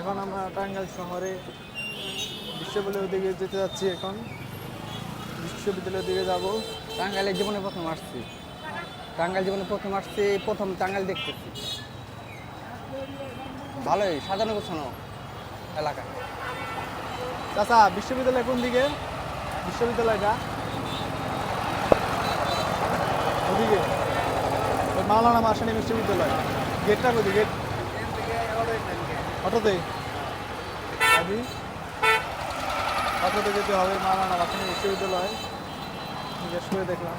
এখন আমরা টাঙ্গাইল শহরে বিশ্ববিদ্যালয়ের দিকে যেতে যাচ্ছি এখন। বিশ্ববিদ্যালয়ের দিকে যাব। টাঙ্গাইলের জীবনে প্রথম আসছি। টাঙ্গাইল জীবনে প্রথম আসছি প্রথম টাঙ্গাইল দেখতেছি। ভালোই সাজানো গোছানো এলাকা। চাচা বিশ্ববিদ্যালয় কোন দিকে? বিশ্ববিদ্যালয়টা? ওদিকে। মাওলানা মাসানি বিশ্ববিদ্যালয়। গেটটা কোথায়? গেট অটোতে আদি অটোতে যেতে হবে মাওলানা মাসানি বিশ্ববিদ্যালয় জিজ্ঞেস করে দেখলাম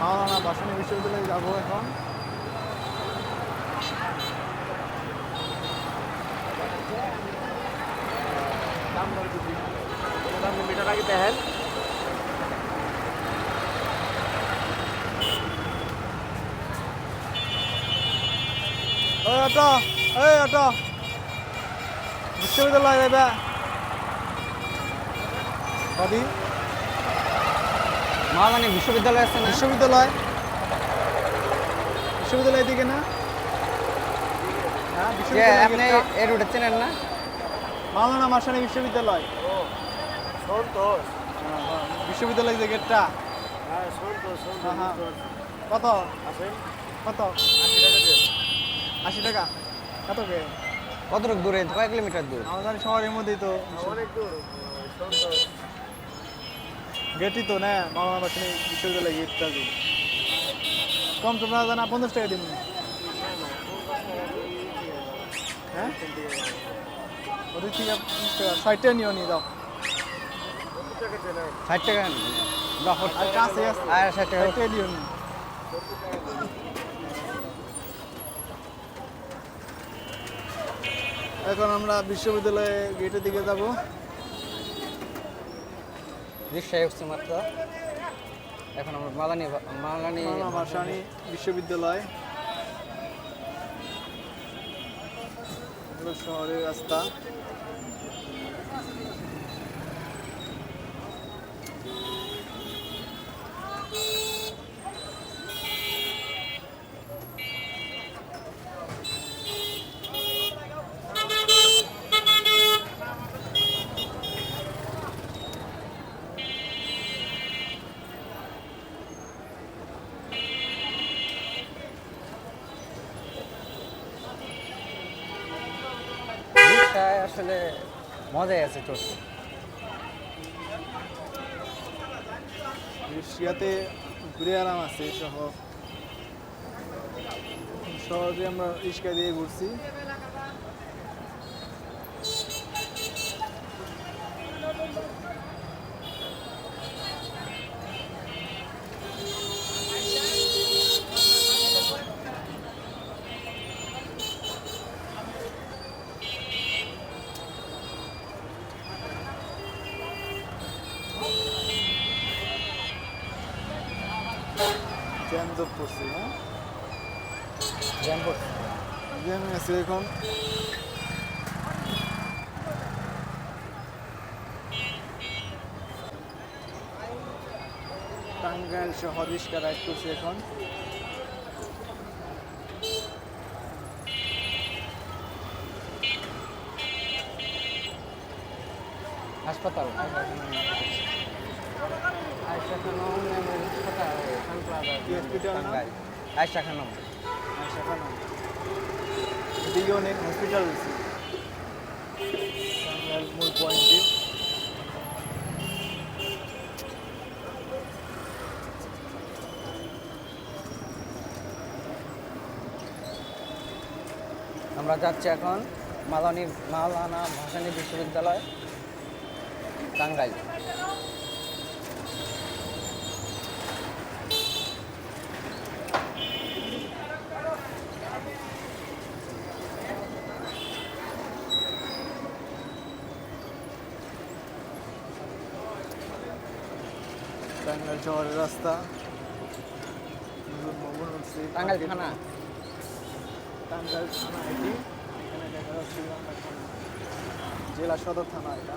মাওলানা ভাসানী বিশ্ববিদ্যালয়ে যাব এখন আগে দেখেন ওই অটো ওই অটো বিশ্ববিদ্যালয় যাবে কদি মহামানী বিশ্ববিদ্যালয় আছে না? বিশ্ববিদ্যালয়। বিশ্ববিদ্যালয় দিকে না? হ্যাঁ আপনি এই রুটে চেনেন না? মাওলানা মাসানি বিশ্ববিদ্যালয়। শোন বিশ্ববিদ্যালয় যে গেটটা হ্যাঁ তো হ্যাঁ, হ্যাঁ। কত? কত? আশি টাকা দেন আশি টাকা। কত কে? কতটুকু দূরে? কয় কিলোমিটার দূর? আমাদের শহরের মধ্যেই তো। অনেক দূর তো গেটই তো না মাওলানা মাসানি বিশ্ববিদ্যালয় গেটটা যে কম তোমরা জানা পঞ্চাশ টাকা দিন। হ্যাঁ? ওদের ষাট টাকা নিও নিয়ে দাও ষাট টাকা দশ আর কাছে আর ষাট টাকা ষাট টাকা দিও নি এখন আমরা বিশ্ববিদ্যালয়ে গেটের দিকে যাব। রিক্সায় উঠছি মাত্র। এখন আমরা মালানি মালানি ভাসানি বিশ্ববিদ্যালয়। শহরের রাস্তা। মজাই আছে চড়তে এশিয়াতে ঘুরে আরাম আছে সহ শহরে আমরা রিক্সা দিয়ে ঘুরছি। জ্যামে আছে এখন টাঙ্গাইল শহর রিক্সা রাইড করছি এখন। হাসপাতাল। আয়সা খানম হাসপাতাল আয়সা খানম। সেখানে এদিকে অনেক হসপিটাল রয়েছে। আমরা যাচ্ছি এখন মালানি মাওলানা ভাসানী বিশ্ববিদ্যালয় টাঙ্গাইল। টাঙ্গাইল শহরের রাস্তা। টাঙ্গাইল থানা। টাঙ্গাইল থানা এটি। এখানে দেখা যাচ্ছে। জেলা সদর থানা এটা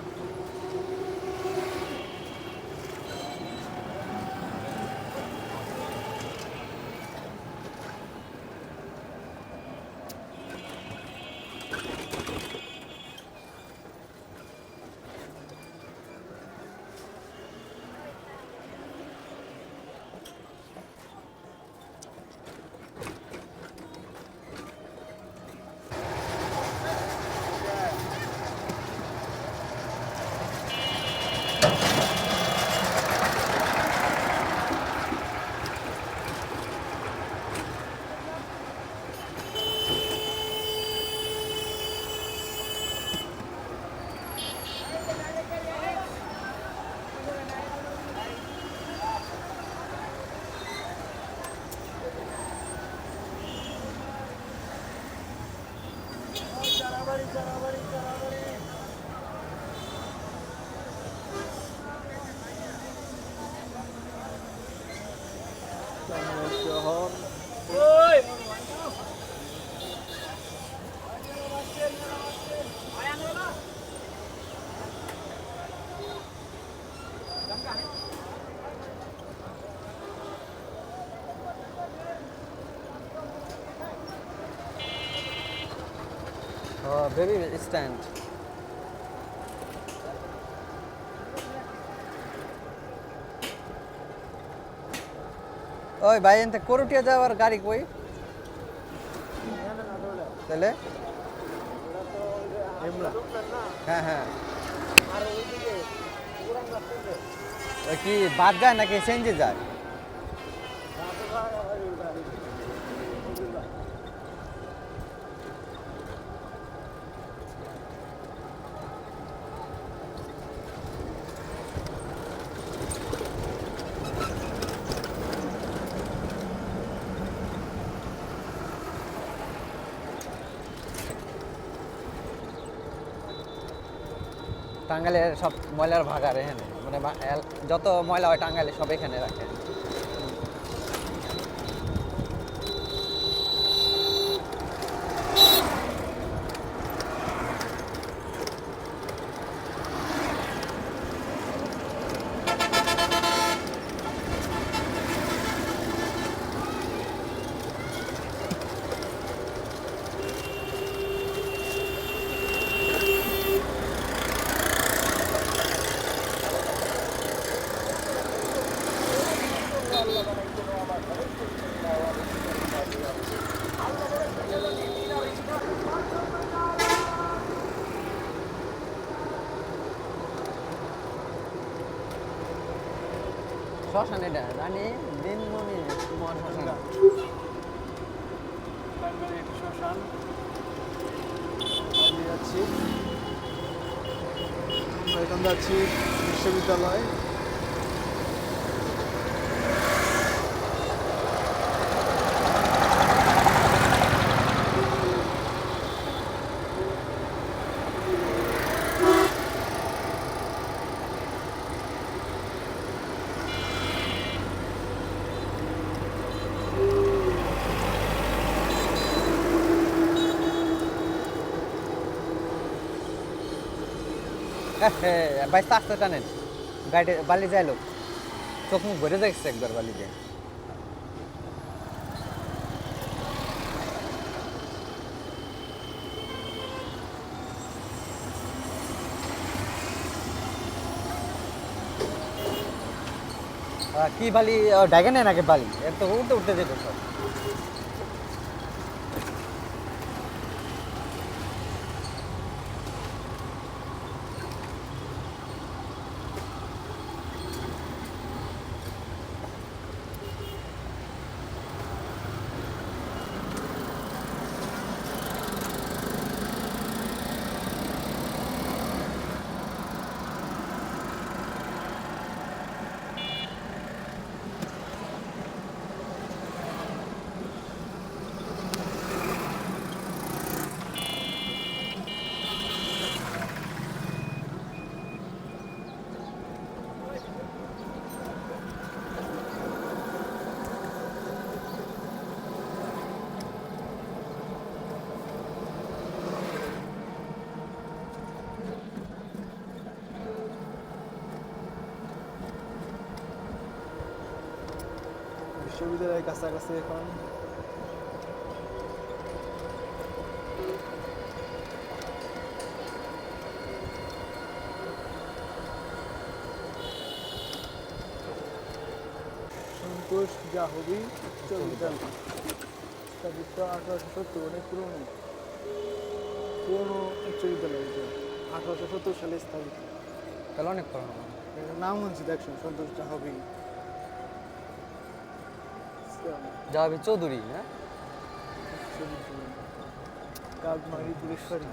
টাঙ্গাইল শহর ও বেবি স্ট্যান্ড ওই ভাই এনতে করুটিয়া যাওয়ার গাড়ি কই তাহলে এমলা হ্যাঁ হ্যাঁ ওই কি বাদ যায় নাকি চেঞ্জে যায় টাঙ্গাইলের সব ময়লার ভাগার এখানে। মানে যত ময়লা হয় টাঙ্গালে সব এখানে রাখে। শ্মশান এটা রানী দিনমণি কুমার শ্মশান। শ্মশান যাচ্ছি আমরা যাচ্ছি বিশ্ববিদ্যালয়। ভাই আস্তে টানেন গাড়ি বালি যায় লোক। চোখ মুখ ভরে যাচ্ছে একবার বালি দিয়ে। কি বালি ডাকে নেন আগে বালি? এর তো উঠতে উঠতে যেত সব। বিশ্ববিদ্যালয়ের কাছাকাছি এখন। সন্তোষ জাহবি উচ্চ বিদ্যালয় স্থাপিত আঠারোশো সত্তর অনেক পুরনো। পুরনো উচ্চ বিদ্যালয় আঠারোশো সত্তর সালে স্থাপিত। তাহলে অনেক পুরনো। নাম হচ্ছে দেখছেন সন্তোষ জাহবি যাবি চৌধুরী হ্যাঁ কাকমারি পুরেশ্বরী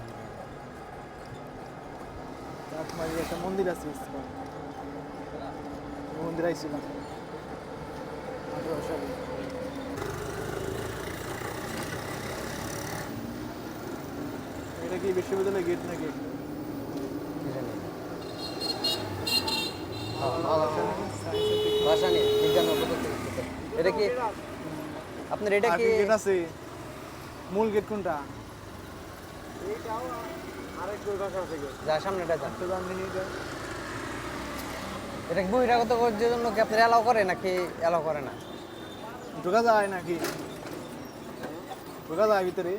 কাকমারি একটা মন্দির আছে ইসলাম মন্দির আইছিলাম। এটা কি বিশ্ববিদ্যালয় গেট নাকি। হ্যাঁ, ভাষা নিয়ে। বিজ্ঞান। এটা কি আপনার এটা কি? গেট আছে। মূল গেট কোনটা? এইটাও আরেক দুই ভাষা থেকে যা সামনে এটা যান তো জানি নি এটা? এটা কি বহিরাগত করার জন্য কি আপনার অ্যালাউ করে নাকি অ্যালাউ করে না? ঢোকা যায় নাকি? ঢোকা যায় ভিতরে?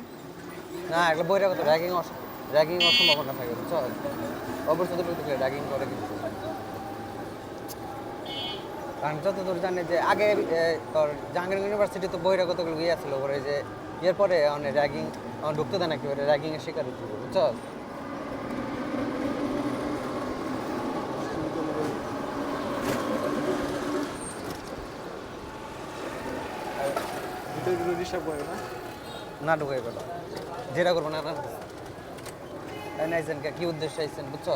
না এগুলো বহিরাগত র্যাগিং র্যাগিং হওয়ার সম্ভাবনা থাকে বুঝছ? অবশ্যই তো র্যাগিং করে কিন্তু। কারণ যতদূর জানি যে আগে তোর জাহাঙ্গীর ইউনিভার্সিটি তো বহিরাগতগুলো গিয়ে ছিল ওরে যে ইয়ের পরে অনেক র্যাগিং ঢুকতে দেয় নাকি ওরে র্যাগিং এর শিকার হচ্ছে বুঝছ না? না ঢুকাই গেল যেটা করব না কি উদ্দেশ্য আইসেন বুঝছ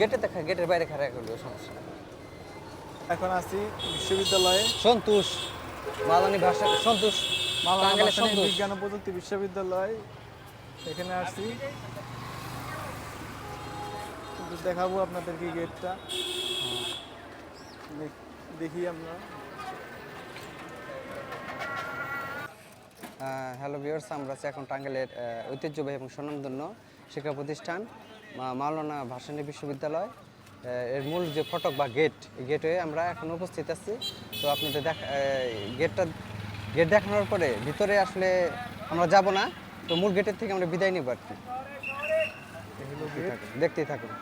গেটে দেখা গেটের বাইরে সমস্যা এখন আছি বিশ্ববিদ্যালয়ে। সন্তোষ মালানি ভাষা সন্তোষ সন্তোষ। বিজ্ঞান ও প্রযুক্তি বিশ্ববিদ্যালয়। এখানে আসছি একটু দেখাবো আপনাদেরকে গেটটা দেখি আমরা। হ্যালো ভিউয়ার্স আমরা আছি এখন টাঙ্গাইলের ঐতিহ্যবাহী এবং স্বনামধন্য শিক্ষা প্রতিষ্ঠান। মাওলানা ভাসানী বিশ্ববিদ্যালয় এর মূল যে ফটক বা গেট গেটে আমরা এখন উপস্থিত আছি। তো আপনাদের দেখ গেটটা গেট দেখানোর পরে ভিতরে আসলে আমরা যাব না। তো মূল গেটের থেকে আমরা বিদায় নিব আর কি। দেখতেই থাকুন,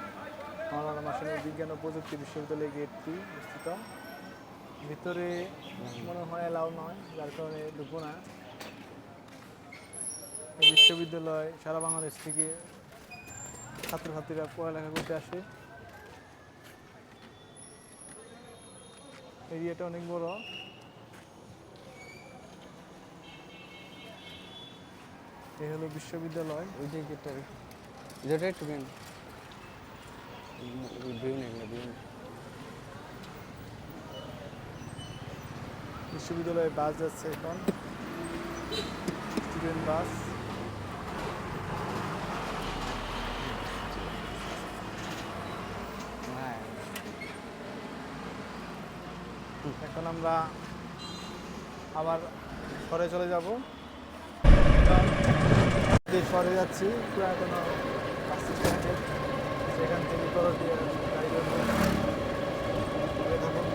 মাওলানা বিজ্ঞান ও প্রযুক্তি বিশ্ববিদ্যালয় গেটটি অবস্থিত। ভিতরে মনে হয় এলাও নয় যার কারণে ঢুকবো না। বিশ্ববিদ্যালয় সারা বাংলাদেশ থেকে ছাত্রছাত্রীরা পড়ালেখা করতে আসে। এরিয়াটা অনেক বড়। এই হলো বিশ্ববিদ্যালয়। ওই যে গেটটা যেটা একটু ভিউ ভিউ নেই ভিউ বিশ্ববিদ্যালয়ে বাস যাচ্ছে এখন। স্টুডেন্ট বাস হ্যাঁ এখন আমরা আবার শহরে চলে যাব যে শহরে যাচ্ছি স্ট্যান্ডে সেখান থেকে। ঘুরে থাকুন।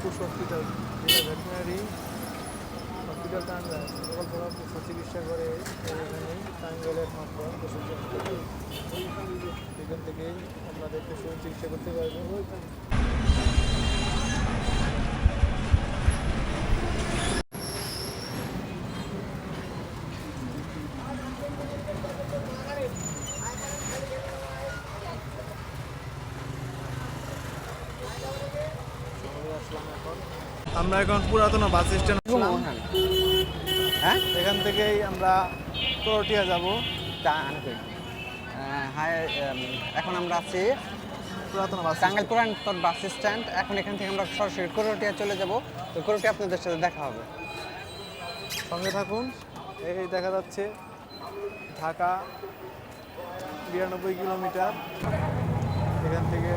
কুশ হসপিটাল, যেটা ভেটেরিনারি হসপিটাল চিকিৎসা করে এখানে টাঙ্গাইলের মাত্র সেখান থেকেই আপনাদের পশু চিকিৎসা করতে পারবেন শহরে আসলাম এখন আমরা এখন পুরাতন বাস স্ট্যান্ড আসলাম হ্যাঁ। এখান থেকেই আমরা করটিয়া যাব। হাই এখন আমরা আছি পুরাতন বাস টাঙ্গাইল পুরাতন বাস স্ট্যান্ড। এখন এখান থেকে আমরা সরাসরি করটিয়া চলে যাব। তো করটিয়া আপনাদের সাথে দেখা হবে। সঙ্গে থাকুন। এই দেখা যাচ্ছে ঢাকা বিরানব্বই কিলোমিটার। এখান থেকে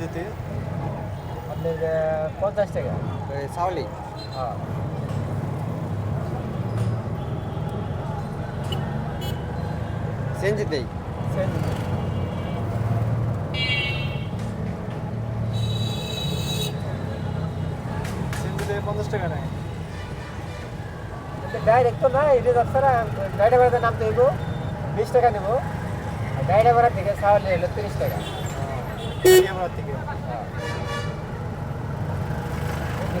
যেতে আপনার পঞ্চাশ টাকা। সাওলি হ্যাঁ। সেনজিতেই সেনজিতে পঞ্চাশ টাকা নেয়। ডাইরেক্ট তো না এটা যাচ্ছে না গাড়ি ভাড়াতে নামতে হইব বিশ টাকা নেব। গাড়ি ভাড়া থেকে সাহলে হলো তিরিশ টাকা। আমরা থেকে।